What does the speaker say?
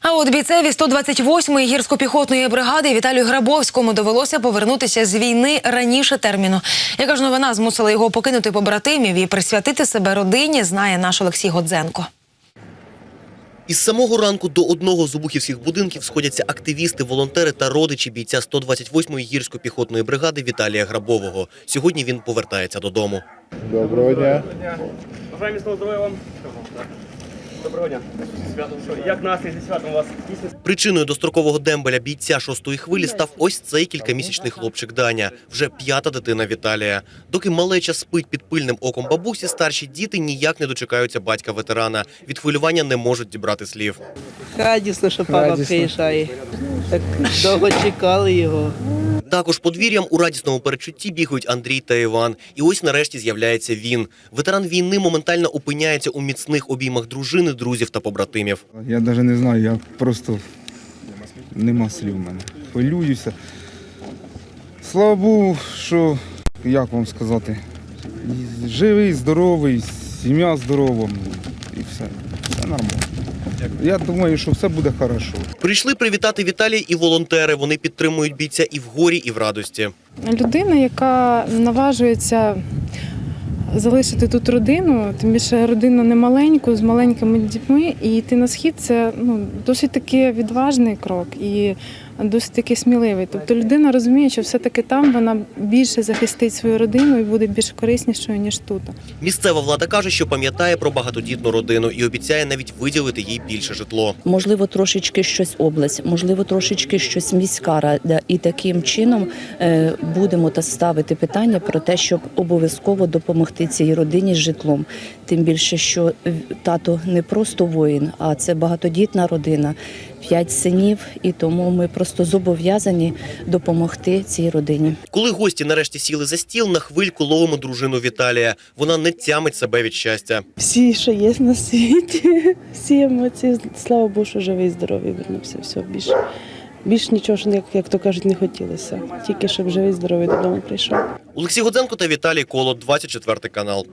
А от бійцеві 128-ї гірсько-піхотної бригади Віталію Грабовському довелося повернутися з війни раніше терміну. Яка ж новина змусила його покинути побратимів і присвятити себе родині, знає наш Олексій Годзенко. Із самого ранку до одного з обухівських будинків сходяться активісти, волонтери та родичі бійця 128-ї гірсько-піхотної бригади Віталія Грабового. Сьогодні він повертається додому. Доброго дня. Бажаю міцного здоров'я вам. Доброго дня. Як настрій зі святом у вас? Причиною дострокового дембеля бійця шостої хвилі став ось цей кількамісячний хлопчик Даня, вже п'ята дитина Віталія. Доки малеча спить під пильним оком бабусі, старші діти ніяк не дочекаються батька ветерана. Від хвилювання не можуть дібрати слів. Радісно, що папа приїжджає. Так довго чекали його. Також подвір'ям у радісному передчутті бігають Андрій та Іван. І ось нарешті з'являється він. Ветеран війни моментально опиняється у міцних обіймах дружини, друзів та побратимів. Я навіть не знаю, я просто нема слів в мене. Хвилююся. Слава Богу, що, як вам сказати, живий, здоровий, сім'я здорова і все. Все нормально. Я думаю, що все буде хорошо. Прийшли привітати Віталія і волонтери. Вони підтримують бійця і в горі, і в радості. людина, яка наважується залишити тут родину, тим більше родину не маленьку, з маленькими дітьми, і йти на схід це ну, досить таки відважний крок і досить таки сміливий. Тобто людина розуміє, що все-таки там вона більше захистить свою родину і буде більш кориснішою, ніж тут. Місцева влада каже, що пам'ятає про багатодітну родину і обіцяє навіть виділити їй більше житло. можливо, трошечки щось область, можливо, трошечки щось міська рада. І таким чином е, будемо та ставити питання про те, щоб обов'язково допомогти цій родині з житлом. Тим більше, що тато не просто воїн, а це багатодітна родина, п'ять синів, і тому ми просто зобов'язані допомогти цій родині. Коли гості нарешті сіли за стіл, на хвильку ловимо дружину Віталія. Вона не тямить себе від щастя. всі, що є на світі, всі емоції. Слава Богу, що живий, здоровий вернувся. Все більш, більш нічого ж, як, як то кажуть, не хотілося. Тільки щоб живий, здоровий додому прийшов. Олексій Гудзенко та Віталій Коло, 24 канал.